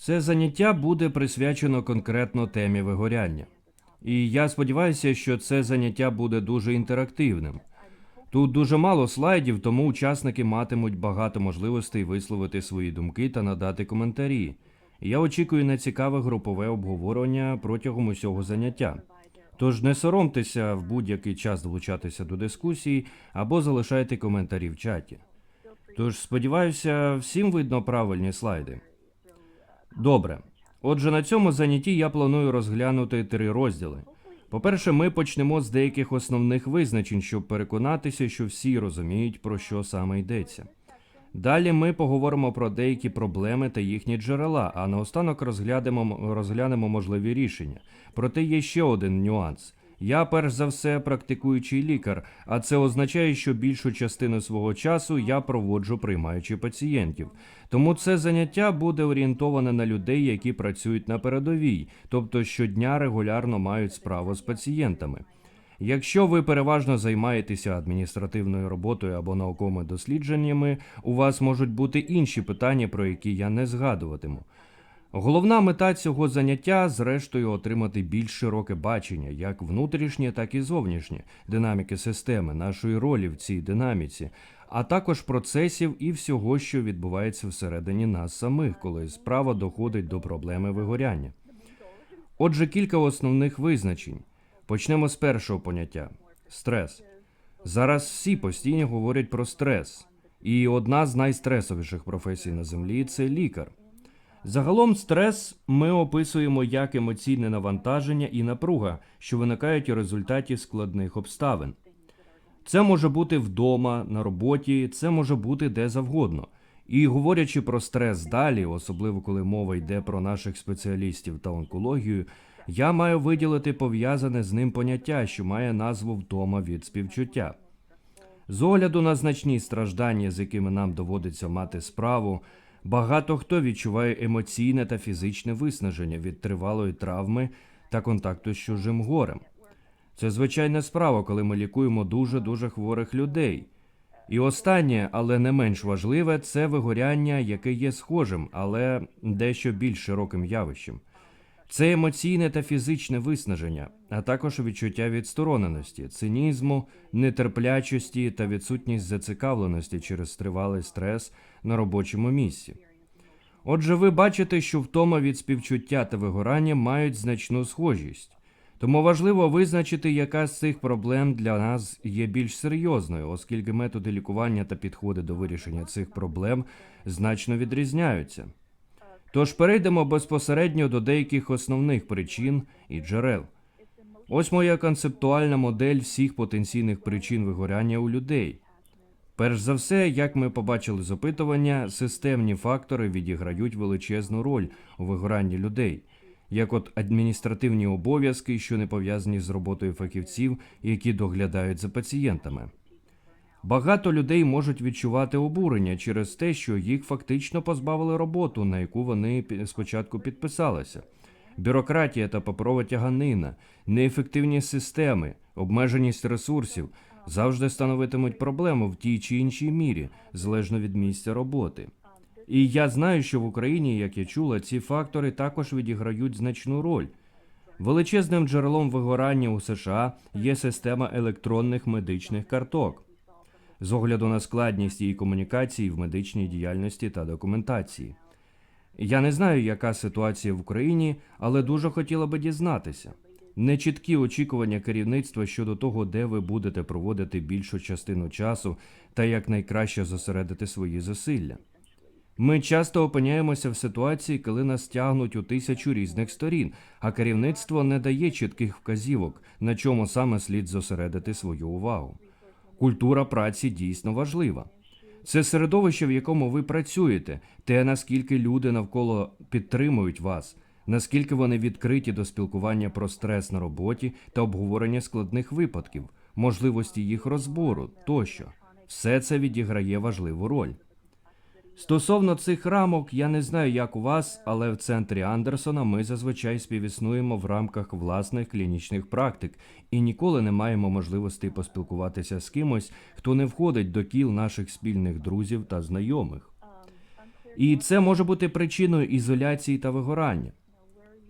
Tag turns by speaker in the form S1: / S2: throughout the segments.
S1: Це заняття буде присвячено конкретно темі вигоряння. І я сподіваюся, що це заняття буде дуже інтерактивним. Тут дуже мало слайдів, тому учасники матимуть багато можливостей висловити свої думки та надати коментарі. Я очікую на цікаве групове обговорення протягом усього заняття. Тож не соромтеся в будь-який час долучатися до дискусії або залишайте коментарі в чаті. Тож сподіваюся, всім видно правильні слайди. Добре. Отже, на цьому занятті я планую розглянути три розділи. По-перше, ми почнемо з деяких основних визначень, щоб переконатися, що всі розуміють, про що саме йдеться. Далі ми поговоримо про деякі проблеми та їхні джерела, а наостанок розглянемо, розглянемо можливі рішення. Проте є ще один нюанс. Я, перш за все, практикуючий лікар, а це означає, що більшу частину свого часу я проводжу приймаючи пацієнтів. Тому це заняття буде орієнтоване на людей, які працюють на передовій, тобто щодня регулярно мають справу з пацієнтами. Якщо ви переважно займаєтеся адміністративною роботою або науковими дослідженнями, у вас можуть бути інші питання, про які я не згадуватиму. Головна мета цього заняття, зрештою, отримати більш широке бачення, як внутрішнє, так і зовнішнє, динаміки системи, нашої ролі в цій динаміці, а також процесів і всього, що відбувається всередині нас самих, коли справа доходить до проблеми вигоряння. Отже, кілька основних визначень. Почнемо з першого поняття стрес. Зараз всі постійно говорять про стрес, і одна з найстресовіших професій на землі це лікар. Загалом стрес ми описуємо як емоційне навантаження і напруга, що виникають у результаті складних обставин. Це може бути вдома, на роботі, це може бути де завгодно. І говорячи про стрес далі, особливо коли мова йде про наших спеціалістів та онкологію, я маю виділити пов'язане з ним поняття, що має назву втома від співчуття. З огляду на значні страждання, з якими нам доводиться мати справу, багато хто відчуває емоційне та фізичне виснаження від тривалої травми та контакту з чужим горем. Це звичайна справа, коли ми лікуємо дуже дуже хворих людей. І останнє, але не менш важливе, це вигоряння, яке є схожим, але дещо більш широким явищем. Це емоційне та фізичне виснаження, а також відчуття відстороненості, цинізму, нетерплячості та відсутність зацікавленості через тривалий стрес на робочому місці. Отже, ви бачите, що втома від співчуття та вигорання мають значну схожість. Тому важливо визначити, яка з цих проблем для нас є більш серйозною, оскільки методи лікування та підходи до вирішення цих проблем значно відрізняються. Тож перейдемо безпосередньо до деяких основних причин і джерел. Ось моя концептуальна модель всіх потенційних причин вигоряння у людей. Перш за все, як ми побачили з опитування, системні фактори відіграють величезну роль у вигоранні людей, як от адміністративні обов'язки, що не пов'язані з роботою фахівців, які доглядають за пацієнтами. Багато людей можуть відчувати обурення через те, що їх фактично позбавили роботу, на яку вони спочатку підписалися. Бюрократія та паперова тяганина, неефективні системи, обмеженість ресурсів завжди становитимуть проблему в тій чи іншій мірі, залежно від місця роботи. І я знаю, що в Україні, як я чула, ці фактори також відіграють значну роль. Величезним джерелом вигорання у США є система електронних медичних карток з огляду на складність її комунікації в медичній діяльності та документації. Я не знаю, яка ситуація в Україні, але дуже хотіла би дізнатися. Нечіткі очікування керівництва щодо того, де ви будете проводити більшу частину часу та як найкраще зосередити свої зусилля. Ми часто опиняємося в ситуації, коли нас тягнуть у тисячу різних сторін, а керівництво не дає чітких вказівок, на чому саме слід зосередити свою увагу. Культура праці дійсно важлива. Це середовище, в якому ви працюєте, те, наскільки люди навколо підтримують вас, наскільки вони відкриті до спілкування про стрес на роботі та обговорення складних випадків, можливості їх розбору тощо. Все це відіграє важливу роль. Стосовно цих рамок, я не знаю, як у вас, але в центрі Андерсона ми зазвичай співіснуємо в рамках власних клінічних практик і ніколи не маємо можливості поспілкуватися з кимось, хто не входить до кіл наших спільних друзів та знайомих. І це може бути причиною ізоляції та вигорання.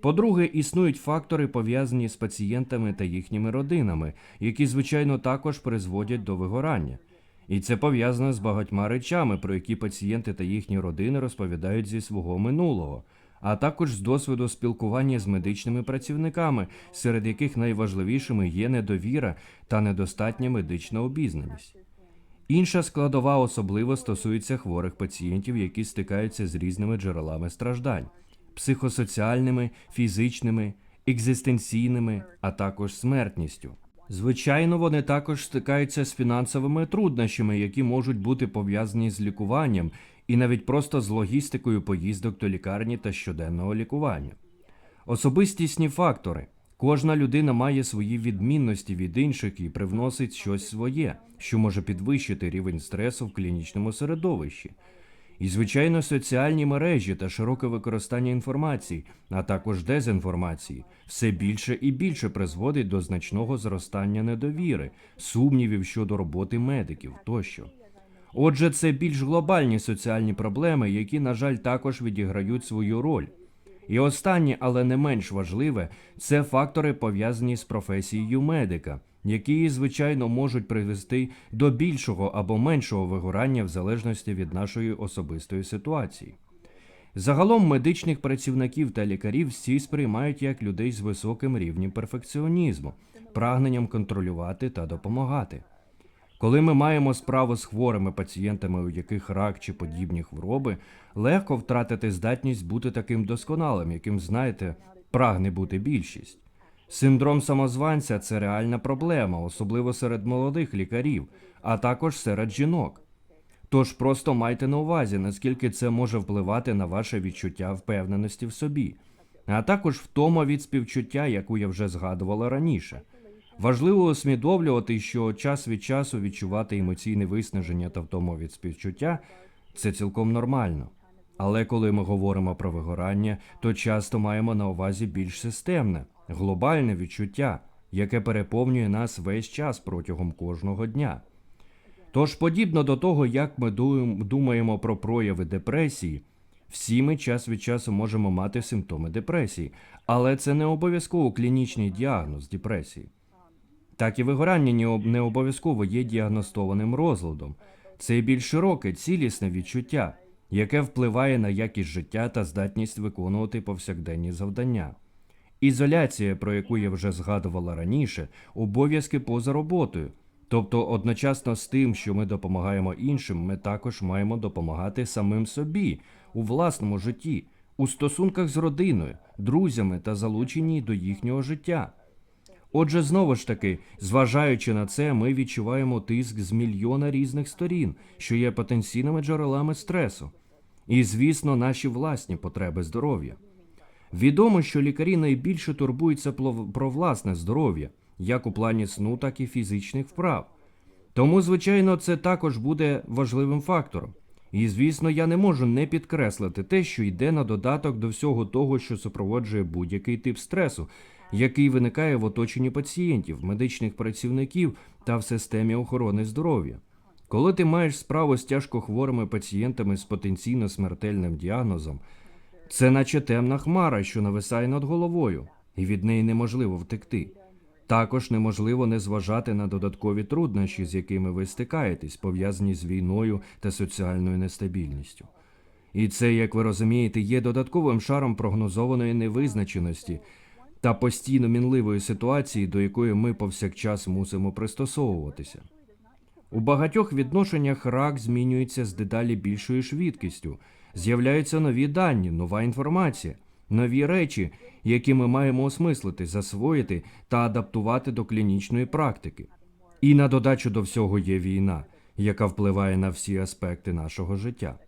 S1: По-друге, існують фактори, пов'язані з пацієнтами та їхніми родинами, які, звичайно, також призводять до вигорання. І це пов'язано з багатьма речами, про які пацієнти та їхні родини розповідають зі свого минулого, а також з досвіду спілкування з медичними працівниками, серед яких найважливішими є недовіра та недостатня медична обізнаність. Інша складова особливо стосується хворих пацієнтів, які стикаються з різними джерелами страждань психосоціальними, фізичними, екзистенційними, а також смертністю. Звичайно, вони також стикаються з фінансовими труднощами, які можуть бути пов'язані з лікуванням і навіть просто з логістикою поїздок до лікарні та щоденного лікування. Особистісні фактори. Кожна людина має свої відмінності від інших і привносить щось своє, що може підвищити рівень стресу в клінічному середовищі. І, звичайно, соціальні мережі та широке використання інформації, а також дезінформації, все більше і більше призводить до значного зростання недовіри, сумнівів щодо роботи медиків тощо. Отже, це більш глобальні соціальні проблеми, які, на жаль, також відіграють свою роль. І останнє, але не менш важливе, це фактори пов'язані з професією медика, які, звичайно, можуть привести до більшого або меншого вигорання в залежності від нашої особистої ситуації. Загалом медичних працівників та лікарів всі сприймають як людей з високим рівнем перфекціонізму, прагненням контролювати та допомагати. Коли ми маємо справу з хворими пацієнтами, у яких рак чи подібні хвороби, легко втратити здатність бути таким досконалим, яким, знаєте, прагне бути більшість. Синдром самозванця це реальна проблема, особливо серед молодих лікарів, а також серед жінок. Тож просто майте на увазі, наскільки це може впливати на ваше відчуття впевненості в собі, а також втома від співчуття, яку я вже згадувала раніше. Важливо усвідомлювати, що час від часу відчувати емоційне виснаження та втому від співчуття це цілком нормально. Але коли ми говоримо про вигорання, то часто маємо на увазі більш системне, глобальне відчуття, яке переповнює нас весь час протягом кожного дня. Тож, подібно до того, як ми думаємо про прояви депресії, всі ми час від часу можемо мати симптоми депресії, але це не обов'язково клінічний діагноз депресії. Так і вигорання не обов'язково є діагностованим розладом. Це більш широке, цілісне відчуття, яке впливає на якість життя та здатність виконувати повсякденні завдання. Ізоляція, про яку я вже згадувала раніше, обов'язки поза роботою. Тобто, одночасно з тим, що ми допомагаємо іншим, ми також маємо допомагати самим собі у власному житті, у стосунках з родиною, друзями та залученні до їхнього життя. Отже, знову ж таки, зважаючи на це, ми відчуваємо тиск з мільйона різних сторін, що є потенційними джерелами стресу, і, звісно, наші власні потреби здоров'я. Відомо, що лікарі найбільше турбуються про власне здоров'я, як у плані сну, так і фізичних вправ. Тому, звичайно, це також буде важливим фактором. І, звісно, я не можу не підкреслити те, що йде на додаток до всього того, що супроводжує будь-який тип стресу, який виникає в оточенні пацієнтів, медичних працівників та в системі охорони здоров'я. Коли ти маєш справу з тяжко хворими пацієнтами з потенційно смертельним діагнозом, це наче темна хмара, що нависає над головою, і від неї неможливо втекти. Також неможливо не зважати на додаткові труднощі, з якими ви стикаєтесь, пов'язані з війною та соціальною нестабільністю. І це, як ви розумієте, є додатковим шаром прогнозованої невизначеності та постійно мінливої ситуації, до якої ми повсякчас мусимо пристосовуватися. У багатьох відношеннях рак змінюється з дедалі більшою швидкістю. З'являються нові дані, нова інформація, нові речі, які ми маємо осмислити, засвоїти та адаптувати до клінічної практики. І на додачу до всього є війна, яка впливає на всі аспекти нашого життя.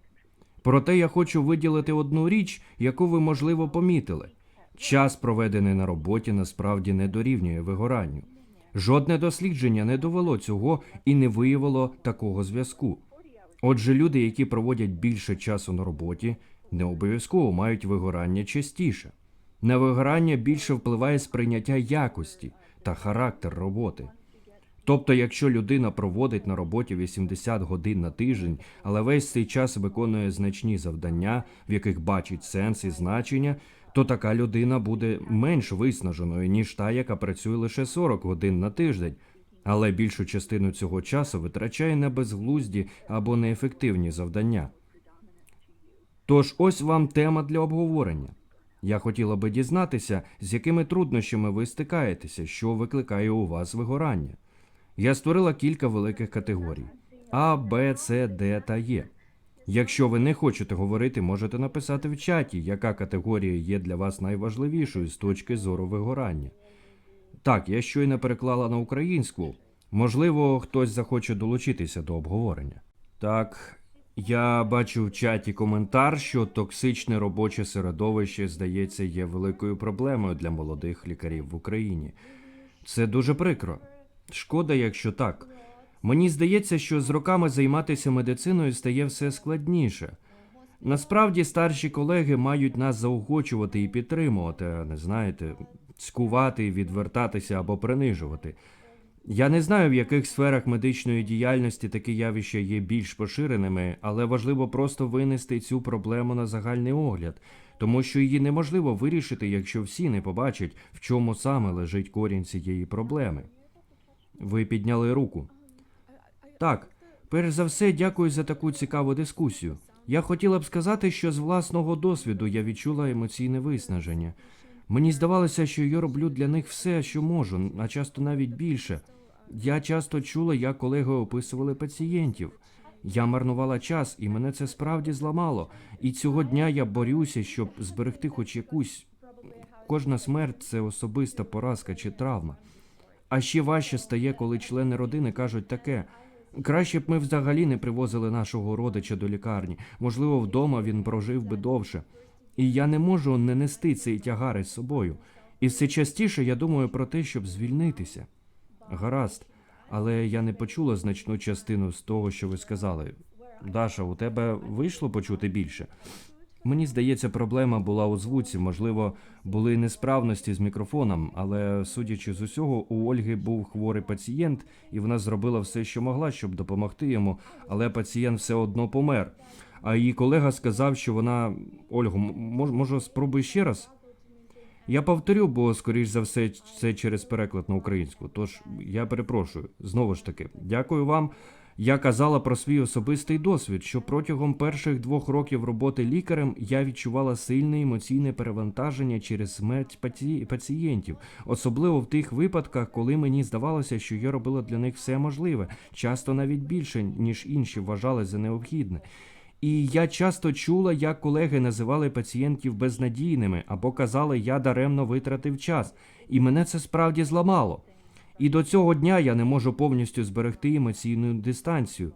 S1: Проте я хочу виділити одну річ, яку ви, можливо, помітили. Час, проведений на роботі, насправді не дорівнює вигоранню. Жодне дослідження не довело цього і не виявило такого зв'язку. Отже, люди, які проводять більше часу на роботі, не обов'язково мають вигорання частіше. На вигорання більше впливає сприйняття якості та характер роботи. Тобто, якщо людина проводить на роботі 80 годин на тиждень, але весь цей час виконує значні завдання, в яких бачить сенс і значення, то така людина буде менш виснаженою, ніж та, яка працює лише 40 годин на тиждень, але більшу частину цього часу витрачає на безглузді або неефективні завдання. Тож ось вам тема для обговорення. Я хотіла би дізнатися, з якими труднощами ви стикаєтеся, що викликає у вас вигорання. Я створила кілька великих категорій: А, Б, С, Д та Е. Якщо ви не хочете говорити, можете написати в чаті, яка категорія є для вас найважливішою з точки зору вигорання. Так, я щойно переклала на українську. Можливо, хтось захоче долучитися до обговорення. Так, я бачу в чаті коментар, що токсичне робоче середовище, здається, є великою проблемою для молодих лікарів в Україні. Це дуже прикро. Шкода, якщо так. Мені здається, що з роками займатися медициною стає все складніше. Насправді старші колеги мають нас заохочувати і підтримувати, а не знаєте, цькувати, відвертатися або принижувати. Я не знаю, в яких сферах медичної діяльності такі явища є більш поширеними, але важливо просто винести цю проблему на загальний огляд, тому що її неможливо вирішити, якщо всі не побачать, в чому саме лежить корінь цієї проблеми. Ви підняли руку. Так, перш за все, дякую за таку цікаву дискусію. Я хотіла б сказати, що з власного досвіду я відчула емоційне виснаження. Мені здавалося, що я роблю для них все, що можу, а часто навіть більше. Я часто чула, як колеги описували пацієнтів. Я марнувала час, і мене це справді зламало. І цього дня я борюся, щоб зберегти хоч якусь. Кожна смерть це особиста поразка чи травма. А ще важче стає, коли члени родини кажуть таке. Краще б ми взагалі не привозили нашого родича до лікарні. Можливо, вдома він прожив би довше. І я не можу не нести цей тягар із собою. І все частіше я думаю про те, щоб звільнитися. Гаразд, але я не почула значну частину з того, що ви сказали. Даша, у тебе вийшло почути більше? Мені здається, проблема була у звуці. Можливо, були несправності з мікрофоном, але судячи з усього, у Ольги був хворий пацієнт, і вона зробила все, що могла, щоб допомогти йому, але пацієнт все одно помер. А її колега сказав, що вона Ольго, м- мож, може, спробуй ще раз? Я повторю, бо, скоріш за все, це через переклад на українську. Тож я перепрошую. Знову ж таки, дякую вам. Я казала про свій особистий досвід, що протягом перших двох років роботи лікарем я відчувала сильне емоційне перевантаження через смерть паці... пацієнтів, особливо в тих випадках, коли мені здавалося, що я робила для них все можливе, часто навіть більше, ніж інші вважали за необхідне. І я часто чула, як колеги називали пацієнтів безнадійними або казали, я даремно витратив час, і мене це справді зламало. І до цього дня я не можу повністю зберегти емоційну дистанцію.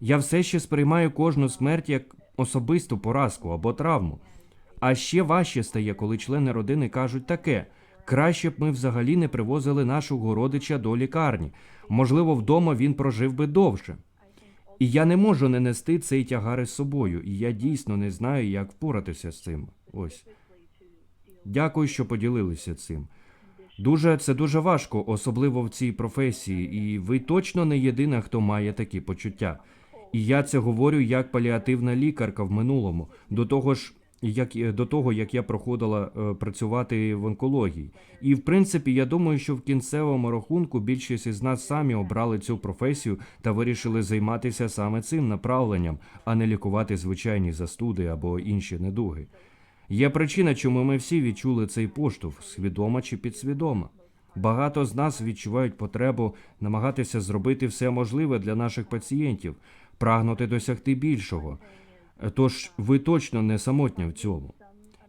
S1: Я все ще сприймаю кожну смерть як особисту поразку або травму. А ще важче стає, коли члени родини кажуть таке: краще б ми взагалі не привозили нашого родича до лікарні. Можливо, вдома він прожив би довше. І я не можу не нести цей тягар із собою, і я дійсно не знаю, як впоратися з цим. Ось. Дякую, що поділилися цим. Дуже це дуже важко, особливо в цій професії, і ви точно не єдина, хто має такі почуття. І я це говорю як паліативна лікарка в минулому, до того ж, як до того, як я проходила е, працювати в онкології. І в принципі, я думаю, що в кінцевому рахунку більшість із нас самі обрали цю професію та вирішили займатися саме цим направленням, а не лікувати звичайні застуди або інші недуги. Є причина, чому ми всі відчули цей поштовх, свідомо чи підсвідомо. Багато з нас відчувають потребу намагатися зробити все можливе для наших пацієнтів, прагнути досягти більшого. Тож ви точно не самотня в цьому.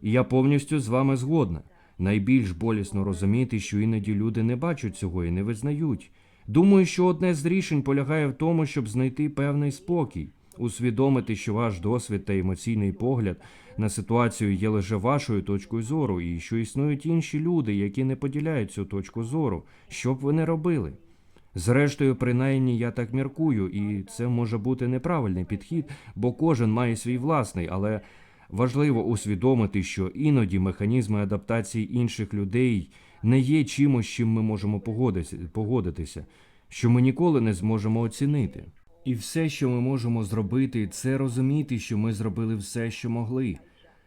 S1: І я повністю з вами згодна. Найбільш болісно розуміти, що іноді люди не бачать цього і не визнають. Думаю, що одне з рішень полягає в тому, щоб знайти певний спокій, усвідомити, що ваш досвід та емоційний погляд на ситуацію є лише вашою точкою зору, і що існують інші люди, які не поділяють цю точку зору, що б ви не робили. Зрештою, принаймні я так міркую, і це може бути неправильний підхід, бо кожен має свій власний, але важливо усвідомити, що іноді механізми адаптації інших людей не є чимось, чим ми можемо погодитися- що ми ніколи не зможемо оцінити. І все, що ми можемо зробити, це розуміти, що ми зробили все, що могли,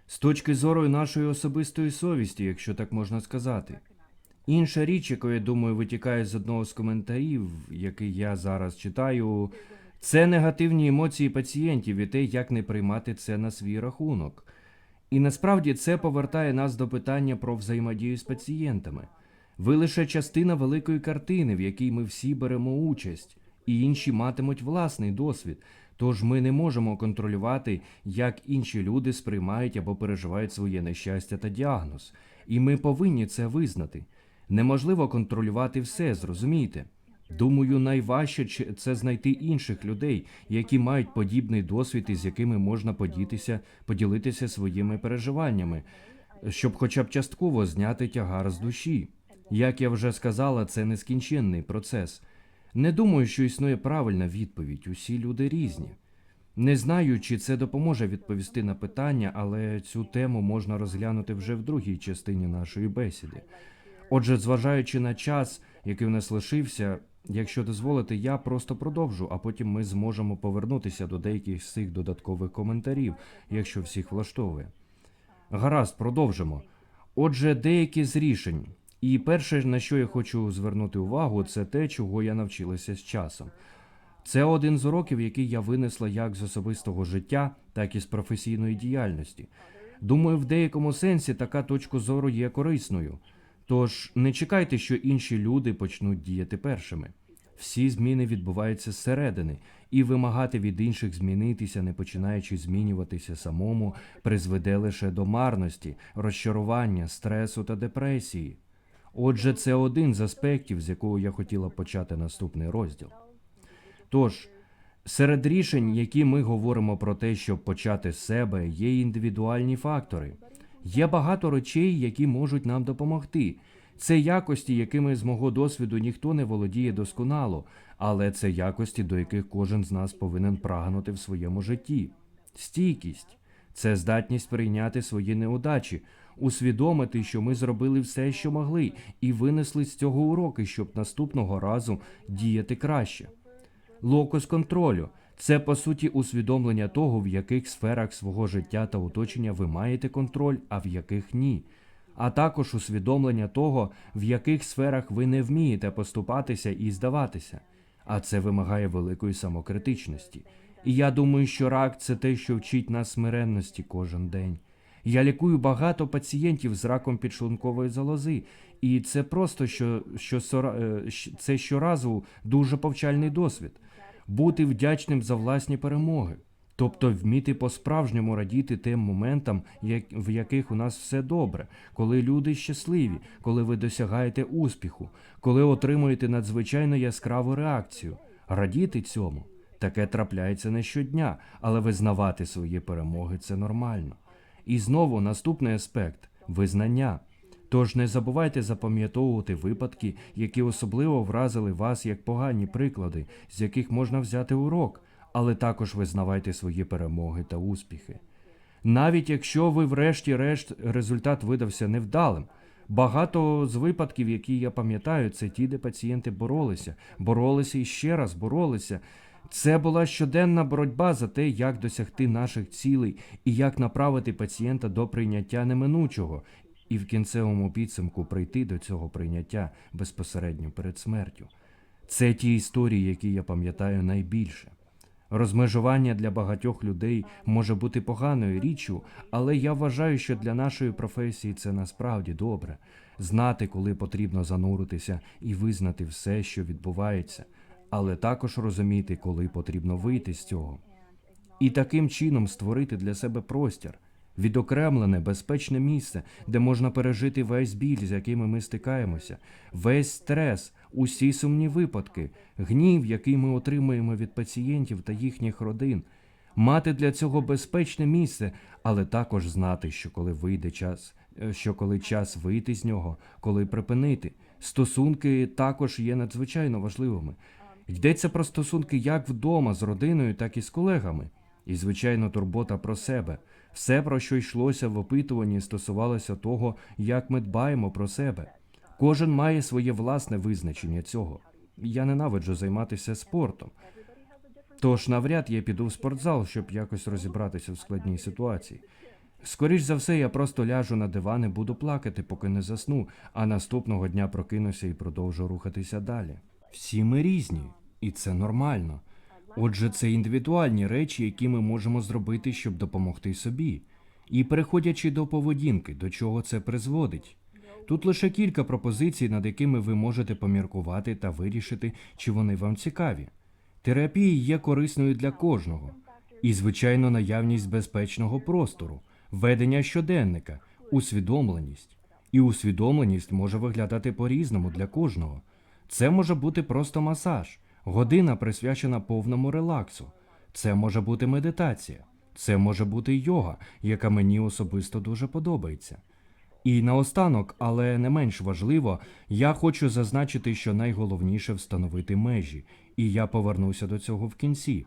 S1: з точки зору нашої особистої совісті, якщо так можна сказати. Інша річ, яку я думаю, витікає з одного з коментарів, який я зараз читаю, це негативні емоції пацієнтів і те, як не приймати це на свій рахунок. І насправді це повертає нас до питання про взаємодію з пацієнтами. Ви лише частина великої картини, в якій ми всі беремо участь, і інші матимуть власний досвід. Тож ми не можемо контролювати, як інші люди сприймають або переживають своє нещастя та діагноз. І ми повинні це визнати. Неможливо контролювати все, зрозумійте. Думаю, найважче це знайти інших людей, які мають подібний досвід і з якими можна подітися, поділитися своїми переживаннями, щоб хоча б частково зняти тягар з душі. Як я вже сказала, це нескінченний процес. Не думаю, що існує правильна відповідь. Усі люди різні. Не знаю, чи це допоможе відповісти на питання, але цю тему можна розглянути вже в другій частині нашої бесіди. Отже, зважаючи на час, який в нас лишився, якщо дозволите, я просто продовжу, а потім ми зможемо повернутися до деяких з цих додаткових коментарів, якщо всіх влаштовує. Гаразд, продовжимо. Отже, деякі з рішень. І перше, на що я хочу звернути увагу, це те, чого я навчилася з часом. Це один з уроків, який я винесла як з особистого життя, так і з професійної діяльності. Думаю, в деякому сенсі така точка зору є корисною. Тож не чекайте, що інші люди почнуть діяти першими. Всі зміни відбуваються зсередини, і вимагати від інших змінитися, не починаючи змінюватися самому, призведе лише до марності, розчарування, стресу та депресії. Отже, це один з аспектів, з якого я хотіла почати наступний розділ. Тож, серед рішень, які ми говоримо про те, щоб почати з себе, є індивідуальні фактори. Є багато речей, які можуть нам допомогти. Це якості, якими з мого досвіду ніхто не володіє досконало, але це якості, до яких кожен з нас повинен прагнути в своєму житті. Стійкість це здатність прийняти свої неудачі, усвідомити, що ми зробили все, що могли, і винесли з цього уроки, щоб наступного разу діяти краще. Локус контролю це по суті усвідомлення того, в яких сферах свого життя та оточення ви маєте контроль, а в яких ні. А також усвідомлення того, в яких сферах ви не вмієте поступатися і здаватися. А це вимагає великої самокритичності. І я думаю, що рак це те, що вчить нас смиренності кожен день. Я лікую багато пацієнтів з раком підшлункової залози, і це просто що, що е, це щоразу дуже повчальний досвід. Бути вдячним за власні перемоги, тобто вміти по-справжньому радіти тим моментам, в яких у нас все добре, коли люди щасливі, коли ви досягаєте успіху, коли отримуєте надзвичайно яскраву реакцію. Радіти цьому. Таке трапляється не щодня, але визнавати свої перемоги це нормально. І знову наступний аспект визнання. Тож не забувайте запам'ятовувати випадки, які особливо вразили вас як погані приклади, з яких можна взяти урок, але також визнавайте свої перемоги та успіхи. Навіть якщо ви, врешті-решт, результат видався невдалим. Багато з випадків, які я пам'ятаю, це ті, де пацієнти боролися, боролися і ще раз боролися. Це була щоденна боротьба за те, як досягти наших цілей і як направити пацієнта до прийняття неминучого, і в кінцевому підсумку прийти до цього прийняття безпосередньо перед смертю. Це ті історії, які я пам'ятаю найбільше. Розмежування для багатьох людей може бути поганою річчю, але я вважаю, що для нашої професії це насправді добре знати, коли потрібно зануритися і визнати все, що відбувається, але також розуміти, коли потрібно вийти з цього. І таким чином створити для себе простір, відокремлене, безпечне місце, де можна пережити весь біль, з якими ми стикаємося, весь стрес, усі сумні випадки, гнів, який ми отримуємо від пацієнтів та їхніх родин, мати для цього безпечне місце, але також знати, що коли вийде час, е, що коли час вийти з нього, коли припинити. Стосунки також є надзвичайно важливими. Йдеться про стосунки як вдома з родиною, так і з колегами. І, звичайно, турбота про себе. Все, про що йшлося в опитуванні, стосувалося того, як ми дбаємо про себе. Кожен має своє власне визначення цього. я ненавиджу займатися спортом. Тож навряд я піду в спортзал, щоб якось розібратися в складній ситуації. Скоріш за все, я просто ляжу на диван і буду плакати, поки не засну, а наступного дня прокинуся і продовжу рухатися далі. Всі ми різні, і це нормально. Отже, це індивідуальні речі, які ми можемо зробити, щоб допомогти собі. І переходячи до поведінки, до чого це призводить. Тут лише кілька пропозицій, над якими ви можете поміркувати та вирішити, чи вони вам цікаві. Терапія є корисною для кожного. І, звичайно, наявність безпечного простору, ведення щоденника, усвідомленість. І усвідомленість може виглядати по-різному для кожного. Це може бути просто масаж, година присвячена повному релаксу. Це може бути медитація, це може бути йога, яка мені особисто дуже подобається. І наостанок, але не менш важливо, я хочу зазначити, що найголовніше встановити межі, і я повернуся до цього в кінці.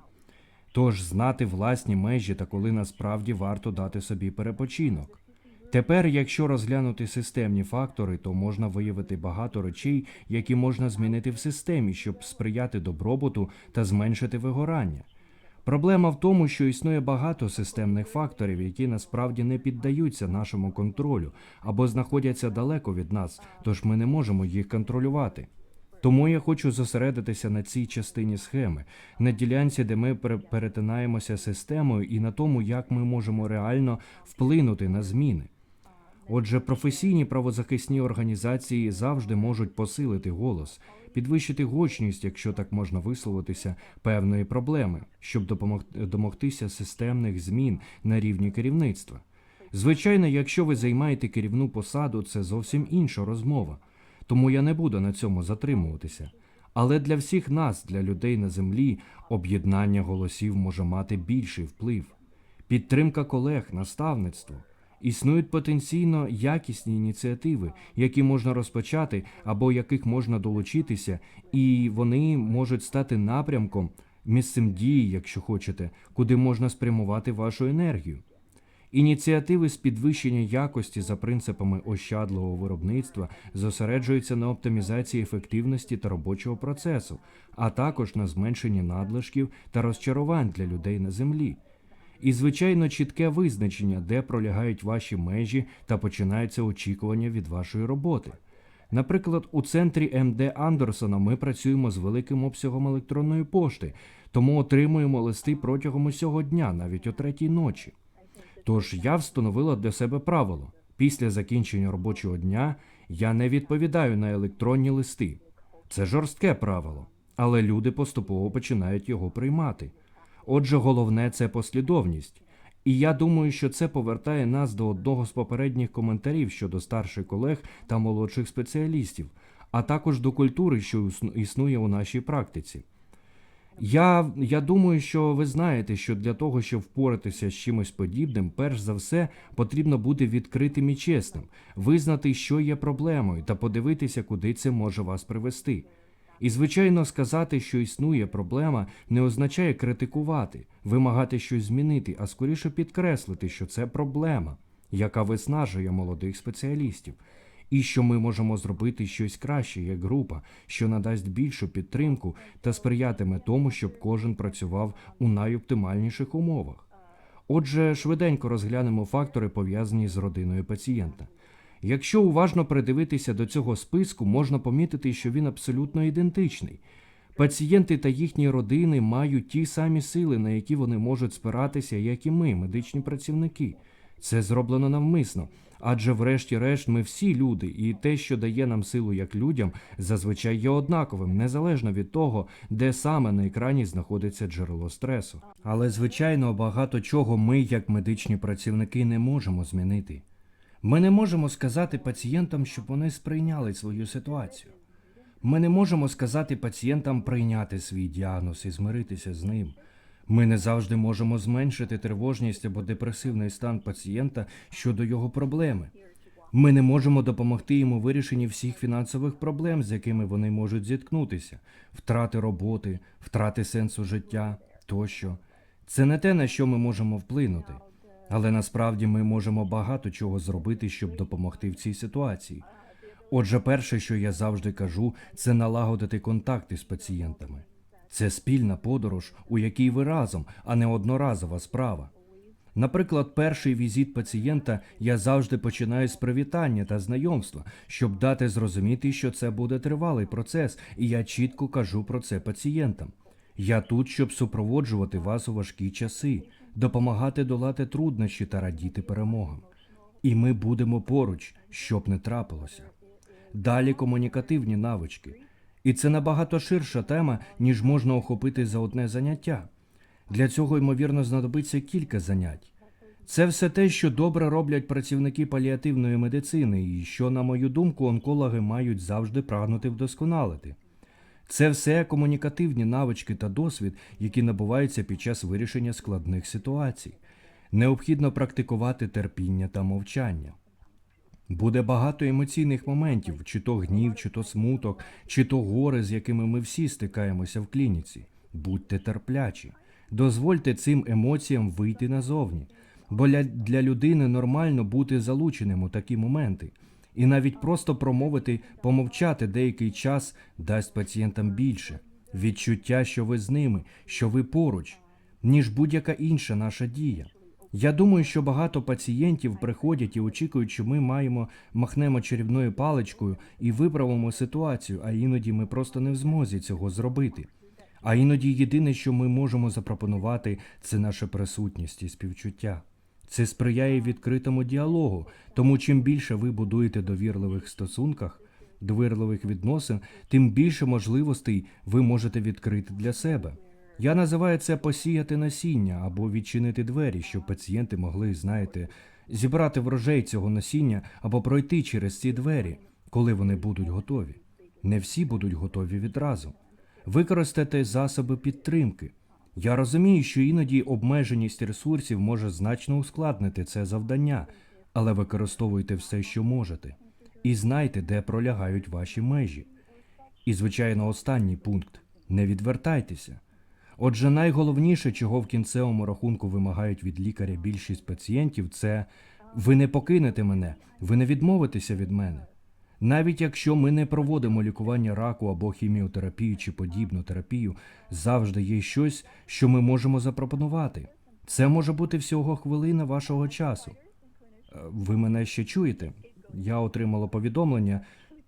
S1: Тож знати власні межі та коли насправді варто дати собі перепочинок. Тепер, якщо розглянути системні фактори, то можна виявити багато речей, які можна змінити в системі, щоб сприяти добробуту та зменшити вигорання. Проблема в тому, що існує багато системних факторів, які насправді не піддаються нашому контролю або знаходяться далеко від нас, тож ми не можемо їх контролювати. Тому я хочу зосередитися на цій частині схеми, на ділянці, де ми пере- перетинаємося системою, і на тому, як ми можемо реально вплинути на зміни. Отже, професійні правозахисні організації завжди можуть посилити голос, підвищити гучність, якщо так можна висловитися, певної проблеми, щоб домогтися системних змін на рівні керівництва. Звичайно, якщо ви займаєте керівну посаду, це зовсім інша розмова, тому я не буду на цьому затримуватися. Але для всіх нас, для людей на землі, об'єднання голосів може мати більший вплив. Підтримка колег, наставництво. Існують потенційно якісні ініціативи, які можна розпочати або яких можна долучитися, і вони можуть стати напрямком, місцем дії, якщо хочете, куди можна спрямувати вашу енергію. Ініціативи з підвищення якості за принципами ощадливого виробництва зосереджуються на оптимізації ефективності та робочого процесу, а також на зменшенні надлишків та розчарувань для людей на землі. І, звичайно, чітке визначення, де пролягають ваші межі та починаються очікування від вашої роботи. Наприклад, у центрі МД Андерсона ми працюємо з великим обсягом електронної пошти, тому отримуємо листи протягом усього дня, навіть о третій ночі. Тож я встановила для себе правило: після закінчення робочого дня я не відповідаю на електронні листи. Це жорстке правило, але люди поступово починають його приймати. Отже, головне це послідовність. І я думаю, що це повертає нас до одного з попередніх коментарів щодо старших колег та молодших спеціалістів, а також до культури, що існує у нашій практиці. Я, я думаю, що ви знаєте, що для того, щоб впоратися з чимось подібним, перш за все потрібно бути відкритим і чесним, визнати, що є проблемою, та подивитися, куди це може вас привести. І, звичайно, сказати, що існує проблема, не означає критикувати, вимагати щось змінити, а скоріше підкреслити, що це проблема, яка виснажує молодих спеціалістів, і що ми можемо зробити щось краще як група, що надасть більшу підтримку та сприятиме тому, щоб кожен працював у найоптимальніших умовах. Отже, швиденько розглянемо фактори, пов'язані з родиною пацієнта. Якщо уважно придивитися до цього списку, можна помітити, що він абсолютно ідентичний. Пацієнти та їхні родини мають ті самі сили, на які вони можуть спиратися, як і ми, медичні працівники. Це зроблено навмисно, адже, врешті-решт, ми всі люди, і те, що дає нам силу як людям, зазвичай є однаковим, незалежно від того, де саме на екрані знаходиться джерело стресу. Але, звичайно, багато чого ми, як медичні працівники, не можемо змінити. Ми не можемо сказати пацієнтам, щоб вони сприйняли свою ситуацію. Ми не можемо сказати пацієнтам прийняти свій діагноз і змиритися з ним. Ми не завжди можемо зменшити тривожність або депресивний стан пацієнта щодо його проблеми. Ми не можемо допомогти йому вирішенні всіх фінансових проблем, з якими вони можуть зіткнутися, втрати роботи, втрати сенсу життя тощо. Це не те, на що ми можемо вплинути. Але насправді ми можемо багато чого зробити, щоб допомогти в цій ситуації. Отже, перше, що я завжди кажу, це налагодити контакти з пацієнтами. Це спільна подорож, у якій ви разом, а не одноразова справа. Наприклад, перший візит пацієнта я завжди починаю з привітання та знайомства, щоб дати зрозуміти, що це буде тривалий процес, і я чітко кажу про це пацієнтам. Я тут, щоб супроводжувати вас у важкі часи, допомагати долати труднощі та радіти перемогам. І ми будемо поруч, щоб не трапилося. Далі комунікативні навички. І це набагато ширша тема, ніж можна охопити за одне заняття. Для цього, ймовірно, знадобиться кілька занять. Це все те, що добре роблять працівники паліативної медицини, і що, на мою думку, онкологи мають завжди прагнути вдосконалити. Це все комунікативні навички та досвід, які набуваються під час вирішення складних ситуацій. Необхідно практикувати терпіння та мовчання. Буде багато емоційних моментів, чи то гнів, чи то смуток, чи то горе, з якими ми всі стикаємося в клініці. Будьте терплячі, дозвольте цим емоціям вийти назовні, бо для, людини нормально бути залученим у такі моменти. І навіть просто промовити, помовчати деякий час дасть пацієнтам більше відчуття, що ви з ними, що ви поруч, ніж будь-яка інша наша дія. Я думаю, що багато пацієнтів приходять і очікують, що ми маємо махнемо чарівною паличкою і виправимо ситуацію, а іноді ми просто не в змозі цього зробити. А іноді єдине, що ми можемо запропонувати, це наша присутність і співчуття. Це сприяє відкритому діалогу, тому чим більше ви будуєте довірливих стосунках, довірливих відносин, тим більше можливостей ви можете відкрити для себе. Я називаю це посіяти насіння або відчинити двері, щоб пацієнти могли, знаєте, зібрати врожай цього насіння або пройти через ці двері, коли вони будуть готові. Не всі будуть готові відразу. Використайте засоби підтримки. Я розумію, що іноді обмеженість ресурсів може значно ускладнити це завдання, але використовуйте все, що можете, і знайте, де пролягають ваші межі. І, звичайно, останній пункт не відвертайтеся. Отже, найголовніше, чого в кінцевому рахунку вимагають від лікаря більшість пацієнтів, це ви не покинете мене, ви не відмовитеся від мене. Навіть якщо ми не проводимо лікування раку або хіміотерапію чи подібну терапію, завжди є щось, що ми можемо запропонувати. Це може бути всього хвилина вашого часу. Е, Ви мене ще чуєте? Я отримала повідомлення.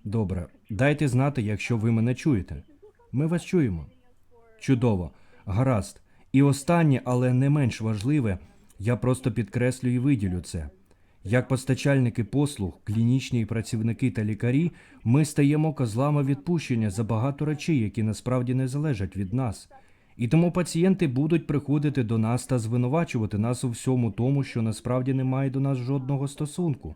S1: Добре, дайте знати, якщо ви мене чуєте. Ми вас чуємо. Чудово, гаразд. І останнє, але не менш важливе, я просто підкреслю і виділю це. Як постачальники послуг, клінічні працівники та лікарі, ми стаємо козлами відпущення за багато речей, які насправді не залежать від нас. І тому пацієнти будуть приходити до нас та звинувачувати нас у всьому тому, що насправді не має до нас жодного стосунку.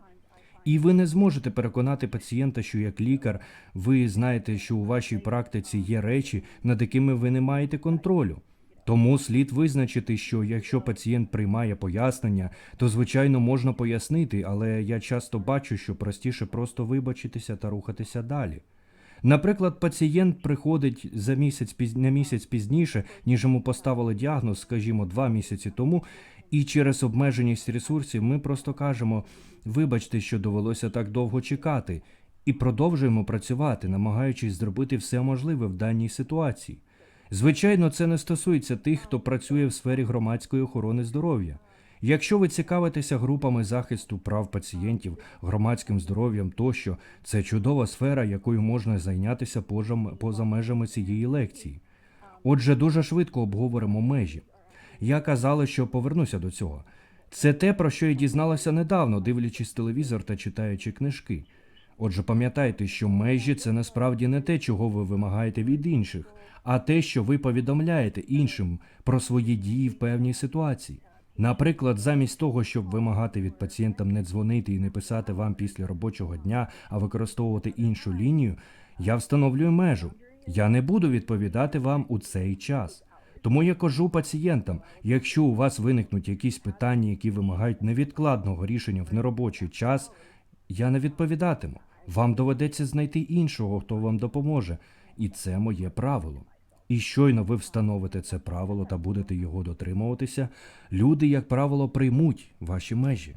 S1: І ви не зможете переконати пацієнта, що як лікар, ви знаєте, що у вашій практиці є речі, над якими ви не маєте контролю. Тому слід визначити, що якщо пацієнт приймає пояснення, то звичайно можна пояснити, але я часто бачу, що простіше просто вибачитися та рухатися далі. Наприклад, пацієнт приходить за місяць на місяць пізніше, ніж йому поставили діагноз, скажімо, два місяці тому, і через обмеженість ресурсів ми просто кажемо: вибачте, що довелося так довго чекати, і продовжуємо працювати, намагаючись зробити все можливе в даній ситуації. Звичайно, це не стосується тих, хто працює в сфері громадської охорони здоров'я. Якщо ви цікавитеся групами захисту прав пацієнтів, громадським здоров'ям тощо, це чудова сфера, якою можна зайнятися поза, межами цієї лекції. Отже, дуже швидко обговоримо межі. Я казала, що повернуся до цього. Це те, про що я дізналася недавно, дивлячись телевізор та читаючи книжки. Отже, пам'ятайте, що межі це насправді не те, чого ви вимагаєте від інших, а те, що ви повідомляєте іншим про свої дії в певній ситуації. Наприклад, замість того, щоб вимагати від пацієнта не дзвонити і не писати вам після робочого дня, а використовувати іншу лінію, я встановлюю межу. Я не буду відповідати вам у цей час. Тому я кажу пацієнтам, якщо у вас виникнуть якісь питання, які вимагають невідкладного рішення в неробочий час, я не відповідатиму. Вам доведеться знайти іншого, хто вам допоможе, і це моє правило. І щойно ви встановите це правило та будете його дотримуватися, люди, як правило, приймуть ваші межі.